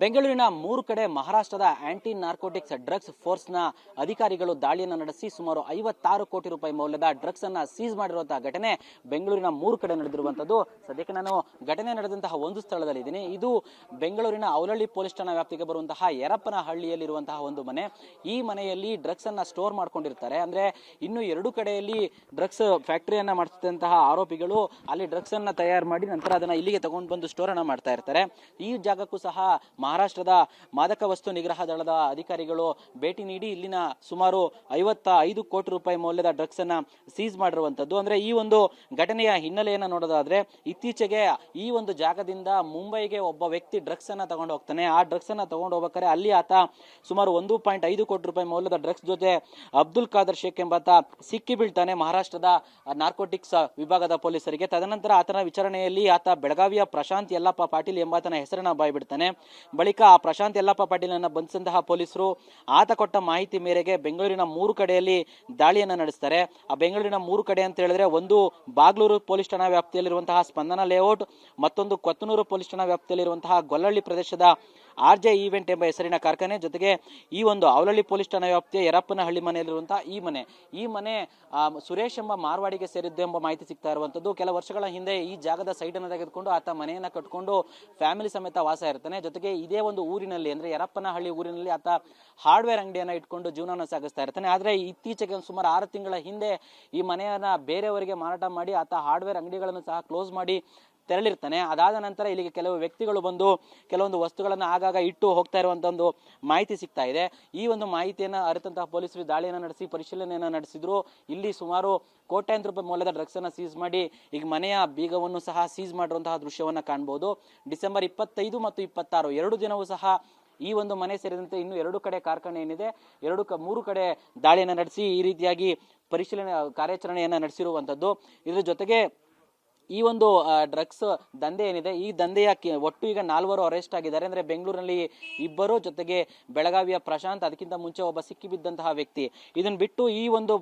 ಬೆಂಗಳೂರಿನ ಮೂರು ಕಡೆ ಮಹಾರಾಷ್ಟ್ರದ ಆಂಟಿ ನಾರ್ಕೋಟಿಕ್ಸ್ ಡ್ರಗ್ಸ್ ಫೋರ್ಸ್ನ ಅಧಿಕಾರಿಗಳು ದಾಳಿಯನ್ನು ನಡೆಸಿ ಸುಮಾರು ಐವತ್ತಾರು ಕೋಟಿ ರೂಪಾಯಿ ಮೌಲ್ಯದ ಡ್ರಗ್ಸ್ ಅನ್ನ ಸೀಸ್ ಮಾಡಿರುವಂತಹ ಘಟನೆ ಬೆಂಗಳೂರಿನ ಮೂರು ಕಡೆ ನಡೆದಿರುವಂತದ್ದು ಸದ್ಯಕ್ಕೆ ನಾನು ಘಟನೆ ನಡೆದಂತಹ ಒಂದು ಸ್ಥಳದಲ್ಲಿ ಇದ್ದೀನಿ ಇದು ಬೆಂಗಳೂರಿನ ಔಲಳ್ಳಿ ಪೊಲೀಸ್ ಠಾಣಾ ವ್ಯಾಪ್ತಿಗೆ ಬರುವಂತಹ ಯರಪ್ಪನ ಹಳ್ಳಿಯಲ್ಲಿರುವಂತಹ ಒಂದು ಮನೆ. ಈ ಮನೆಯಲ್ಲಿ ಡ್ರಗ್ಸ್ ಅನ್ನ ಸ್ಟೋರ್ ಮಾಡ್ಕೊಂಡಿರ್ತಾರೆ. ಅಂದ್ರೆ ಇನ್ನು ಎರಡು ಕಡೆಯಲ್ಲಿ ಡ್ರಗ್ಸ್ ಫ್ಯಾಕ್ಟರಿಯನ್ನ ಮಾಡಿಸಿದಂತಹ ಆರೋಪಿಗಳು ಅಲ್ಲಿ ಡ್ರಗ್ಸ್ ಅನ್ನ ತಯಾರು ಮಾಡಿ ನಂತರ ಅದನ್ನ ಇಲ್ಲಿಗೆ ತಗೊಂಡು ಬಂದು ಸ್ಟೋರ್ ಅನ್ನ ಮಾಡ್ತಾ ಇರ್ತಾರೆ. ಈ ಜಾಗಕ್ಕೂ ಸಹ ಮಹಾರಾಷ್ಟ್ರದ ಮಾದಕ ವಸ್ತು ನಿಗ್ರಹ ದಳದ ಅಧಿಕಾರಿಗಳು ಭೇಟಿ ನೀಡಿ ಇಲ್ಲಿನ ಸುಮಾರು ಐವತ್ತ ಐದು ಕೋಟಿ ರೂಪಾಯಿ ಮೌಲ್ಯದ ಡ್ರಗ್ಸ್ ಅನ್ನ ಸೀಸ್ ಮಾಡಿರುವಂತದ್ದು. ಅಂದ್ರೆ ಈ ಒಂದು ಘಟನೆಯ ಹಿನ್ನೆಲೆಯನ್ನ ನೋಡೋದಾದ್ರೆ ಇತ್ತೀಚೆಗೆ ಈ ಒಂದು ಜಾಗದಿಂದ ಮುಂಬೈಗೆ ಒಬ್ಬ ವ್ಯಕ್ತಿ ಡ್ರಗ್ಸ್ ಅನ್ನ ತಗೊಂಡು ಹೋಗ್ತಾನೆ. ಆ ಡ್ರಗ್ಸ್ ಅನ್ನ ತಗೊಂಡು ಹೋಗ್ಬೇಕಾದ್ರೆ ಅಲ್ಲಿ ಆತ ಸುಮಾರು ಒಂದು ಪಾಯಿಂಟ್ ಐದು ಕೋಟಿ ರೂಪಾಯಿ ಮೌಲ್ಯದ ಡ್ರಗ್ಸ್ ಜೊತೆ ಅಬ್ದುಲ್ ಖಾದರ್ ಶೇಖ್ ಎಂಬಾತ ಸಿಕ್ಕಿ ಬೀಳ್ತಾನೆ ಮಹಾರಾಷ್ಟ್ರದ ನಾರ್ಕೋಟಿಕ್ಸ್ ವಿಭಾಗದ ಪೊಲೀಸರಿಗೆ. ತದನಂತರ ಆತನ ವಿಚಾರಣೆಯಲ್ಲಿ ಆತ ಬೆಳಗಾವಿಯ ಪ್ರಶಾಂತ್ ಯಲ್ಲಪ್ಪ ಪಾಟೀಲ್ ಎಂಬಾತನ ಹೆಸರನ್ನ ಬಾಯ್ಬಿಡ್ತಾನೆ. ಬಳಿಕ ಆ ಪ್ರಶಾಂತ್ ಯಲ್ಲಪ್ಪ ಪಾಟೀಲನ್ನು ಬಂಧಿಸಿದಂತಹ ಪೊಲೀಸರು ಆತ ಕೊಟ್ಟ ಮಾಹಿತಿ ಮೇರೆಗೆ ಬೆಂಗಳೂರಿನ ಮೂರು ಕಡೆಯಲ್ಲಿ ದಾಳಿಯನ್ನು ನಡೆಸ್ತಾರೆ. ಆ ಬೆಂಗಳೂರಿನ ಮೂರು ಕಡೆ ಅಂತ ಹೇಳಿದ್ರೆ ಒಂದು ಬಾಗ್ಲೂರು ಪೊಲೀಸ್ ಠಾಣಾ ವ್ಯಾಪ್ತಿಯಲ್ಲಿರುವಂತಹ ಸ್ಪಂದನ ಲೇಔಟ್ ಮತ್ತೊಂದು ಕೊತ್ತನೂರು ಪೊಲೀಸ್ ಠಾಣಾ ವ್ಯಾಪ್ತಿಯಲ್ಲಿರುವಂತಹ ಗೊಲ್ಲಳ್ಳಿ ಪ್ರದೇಶದ ಆರ್ ಜೆ ಈವೆಂಟ್ ಎಂಬ ಹೆಸರಿನ ಕಾರ್ಖಾನೆ ಜೊತೆಗೆ ಈ ಒಂದು ಅವಲಹಳ್ಳಿ ಪೊಲೀಸ್ ಠಾಣಾ ವ್ಯಾಪ್ತಿಯ ಯರಪ್ಪನಹಳ್ಳಿ ಮನೆಯಲ್ಲಿರುವಂತಹ ಈ ಮನೆ. ಈ ಮನೆ ಸುರೇಶ್ ಎಂಬ ಮಾರ್ವಾಡಿಗೆ ಸೇರಿದ್ದು ಎಂಬ ಮಾಹಿತಿ ಸಿಗ್ತಾ ಇರುವಂತದ್ದು ಕೆಲ ವರ್ಷಗಳ ಹಿಂದೆ ಈ ಜಾಗದ ಸೈಡ್ ಅನ್ನು ತೆಗೆದುಕೊಂಡು ಆತ ಮನೆಯನ್ನ ಕಟ್ಕೊಂಡು ಫ್ಯಾಮಿಲಿ ಸಮೇತ ವಾಸ ಇರ್ತಾನೆ. ಜೊತೆಗೆ ಇದೇ ಒಂದು ಊರಿನಲ್ಲಿ, ಅಂದ್ರೆ ಯರಪ್ಪನಹಳ್ಳಿ ಊರಿನಲ್ಲಿ ಆತ ಹಾರ್ಡ್ವೇರ್ ಅಂಗಡಿಯನ್ನ ಇಟ್ಕೊಂಡು ಜೀವನವನ್ನು ಸಾಗಿಸ್ತಾ ಇರ್ತಾನೆ. ಆದ್ರೆ ಇತ್ತೀಚೆಗೆ ಸುಮಾರು ಆರು ತಿಂಗಳ ಹಿಂದೆ ಈ ಮನೆಯನ್ನ ಬೇರೆಯವರಿಗೆ ಮಾರಾಟ ಮಾಡಿ ಆತ ಹಾರ್ಡ್ವೇರ್ ಅಂಗಡಿಗಳನ್ನು ಸಹ ಕ್ಲೋಸ್ ಮಾಡಿ ತೆರಳಿರ್ತಾನೆ. ಅದಾದ ನಂತರ ಇಲ್ಲಿಗೆ ಕೆಲವು ವ್ಯಕ್ತಿಗಳು ಬಂದು ಕೆಲವೊಂದು ವಸ್ತುಗಳನ್ನು ಆಗಾಗ ಇಟ್ಟು ಹೋಗ್ತಾ ಇರುವಂತ ಒಂದು ಮಾಹಿತಿ ಸಿಗ್ತಾ ಇದೆ. ಈ ಒಂದು ಮಾಹಿತಿಯನ್ನ ಅರಿತಂತಹ ಪೊಲೀಸರು ದಾಳಿಯನ್ನು ನಡೆಸಿ, ಪರಿಶೀಲನೆಯನ್ನ ನಡೆಸಿದ್ರು. ಇಲ್ಲಿ ಸುಮಾರು ಕೋಟ್ಯಾಂತರ ರೂಪಾಯಿ ಮೌಲ್ಯದ ಡ್ರಗ್ಸ್ ಅನ್ನ ಸೀಸ್ ಮಾಡಿ, ಈಗ ಮನೆಯ ಬೀಗವನ್ನು ಸಹ ಸೀಸ್ ಮಾಡಿರುವಂತಹ ದೃಶ್ಯವನ್ನ ಕಾಣಬಹುದು ಡಿಸೆಂಬರ್ ಇಪ್ಪತ್ತೈದು ಮತ್ತು ಇಪ್ಪತ್ತಾರು, ಎರಡು ದಿನವೂ ಸಹ ಈ ಒಂದು ಮನೆ ಸೇರಿದಂತೆ ಇನ್ನು ಎರಡು ಕಡೆ ಕಾರ್ಖಾನೆ ಏನಿದೆ, ಎರಡು ಕ, ಮೂರು ಕಡೆ ದಾಳಿಯನ್ನು ನಡೆಸಿ ಈ ರೀತಿಯಾಗಿ ಪರಿಶೀಲನೆ, ಕಾರ್ಯಾಚರಣೆಯನ್ನು ನಡೆಸಿರುವಂಥದ್ದು ಇದರ ಜೊತೆಗೆ ಈ ಒಂದು ಡ್ರಗ್ಸ್ ದಂಧೆ ಏನಿದೆ, ಈ ದಂಧೆಯ ಒಟ್ಟು ಈಗ ನಾಲ್ವರು ಅರೆಸ್ಟ್ ಆಗಿದ್ದಾರೆ. ಅಂದ್ರೆ ಬೆಂಗಳೂರಿನಲ್ಲಿ ಇಬ್ಬರು ಜೊತೆಗೆ ಬೆಳಗಾವಿಯ ಪ್ರಶಾಂತ್, ಅದಕ್ಕಿಂತ ಮುಂಚೆ ಒಬ್ಬ ಸಿಕ್ಕಿಬಿದ್ದಂತಹ ವ್ಯಕ್ತಿ. ಇದನ್ನ ಬಿಟ್ಟು ಈ ಒಂದು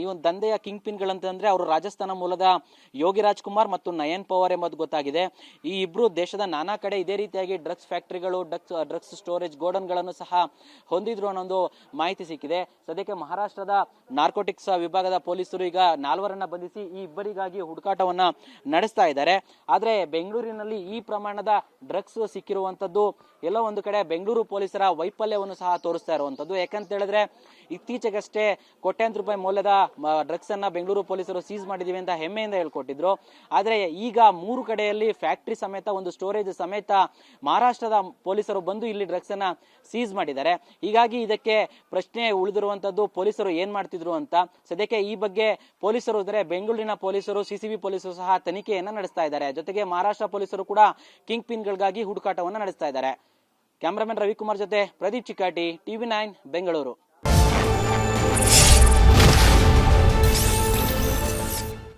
ಈ ಒಂದು ದಂಧೆಯ ಕಿಂಗ್ ಪಿನ್ಗಳಂತಂದ್ರೆ ಅವರು ರಾಜಸ್ಥಾನ ಮೂಲದ ಯೋಗಿರಾಜ್ ಕುಮಾರ್ ಮತ್ತು ನಯನ್ ಪವಾರ್ ಎಂಬುದು ಗೊತ್ತಾಗಿದೆ. ಈ ಇಬ್ರು ದೇಶದ ನಾನಾ ಕಡೆ ಇದೇ ರೀತಿಯಾಗಿ ಡ್ರಗ್ಸ್ ಫ್ಯಾಕ್ಟರಿಗಳು ಡ್ರಗ್ಸ್ ಡ್ರಗ್ಸ್ ಸ್ಟೋರೇಜ್ ಗೋಡನ್ಗಳನ್ನು ಸಹ ಹೊಂದಿದ್ರು ಅನ್ನೋ ಮಾಹಿತಿ ಸಿಕ್ಕಿದೆ. ಸದ್ಯಕ್ಕೆ ಮಹಾರಾಷ್ಟ್ರದ ನಾರ್ಕೋಟಿಕ್ಸ್ ವಿಭಾಗದ ಪೊಲೀಸರು ಈಗ ನಾಲ್ವರನ್ನ ಬಂಧಿಸಿ ಈ ಇಬ್ಬರಿಗಾಗಿ ಹುಡುಕಾಟವನ್ನ ನಡೆಸ್ತಾ ಇದ್ದಾರೆ. ಆದರೆ ಬೆಂಗಳೂರಿನಲ್ಲಿ ಈ ಪ್ರಮಾಣದ ಡ್ರಗ್ಸ್ ಸಿಕ್ಕಿರುವಂಥದ್ದು ಎಲ್ಲ ಒಂದು ಕಡೆ ಬೆಂಗಳೂರು ಪೊಲೀಸರ ವೈಫಲ್ಯವನ್ನು ಸಹ ತೋರಿಸ್ತಾ ಇರುವಂಥದ್ದು ಯಾಕಂತ ಹೇಳಿದ್ರೆ ಇತ್ತೀಚೆಗಷ್ಟೇ ಕೋಟ್ಯಾಂತರ ರೂಪಾಯಿ ಮೌಲ್ಯದ ಡ್ರಗ್ಸ್ ಅನ್ನ ಬೆಂಗಳೂರು ಪೊಲೀಸರು ಸೀಸ್ ಮಾಡಿದೀವಿ ಅಂತ ಹೆಮ್ಮೆಯಿಂದ ಹೇಳ್ಕೊಟ್ಟಿದ್ರು. ಆದರೆ ಈಗ ಮೂರು ಕಡೆಯಲ್ಲಿ ಫ್ಯಾಕ್ಟರಿ ಸಮೇತ, ಒಂದು ಸ್ಟೋರೇಜ್ ಸಮೇತ ಮಹಾರಾಷ್ಟ್ರದ ಪೊಲೀಸರು ಬಂದು ಇಲ್ಲಿ ಡ್ರಗ್ಸ್ ಅನ್ನ ಸೀಸ್ ಮಾಡಿದ್ದಾರೆ. ಹೀಗಾಗಿ ಇದಕ್ಕೆ ಪ್ರಶ್ನೆ ಉಳಿದಿರುವಂತದ್ದು ಪೊಲೀಸರು ಏನ್ ಮಾಡ್ತಿದ್ರು ಅಂತ. ಸದ್ಯಕ್ಕೆ ಈ ಬಗ್ಗೆ ಪೊಲೀಸರು ಅಂದ್ರೆ ಬೆಂಗಳೂರಿನ ಪೊಲೀಸರು ಸಿಸಿಬಿ ಪೊಲೀಸರು ಸಹ ತನಿಖೆಯನ್ನ ನಡೆಸ್ತಾ ಇದ್ದಾರೆ. ಜೊತೆಗೆ ಮಹಾರಾಷ್ಟ್ರ ಪೊಲೀಸರು ಕೂಡ ಕಿಂಗ್ ಪಿನ್ಗಳಿಗಾಗಿ ಹುಡುಕಾಟವನ್ನ ನಡೆಸ್ತಾ ಇದ್ದಾರೆ. ಕ್ಯಾಮರಾಮನ್ ರವಿಕುಮಾರ್ ಜೊತೆ ಪ್ರದೀಪ್ ಚಿಕ್ಕಾಟಿ, ಟಿವಿ ನೈನ್, ಬೆಂಗಳೂರು.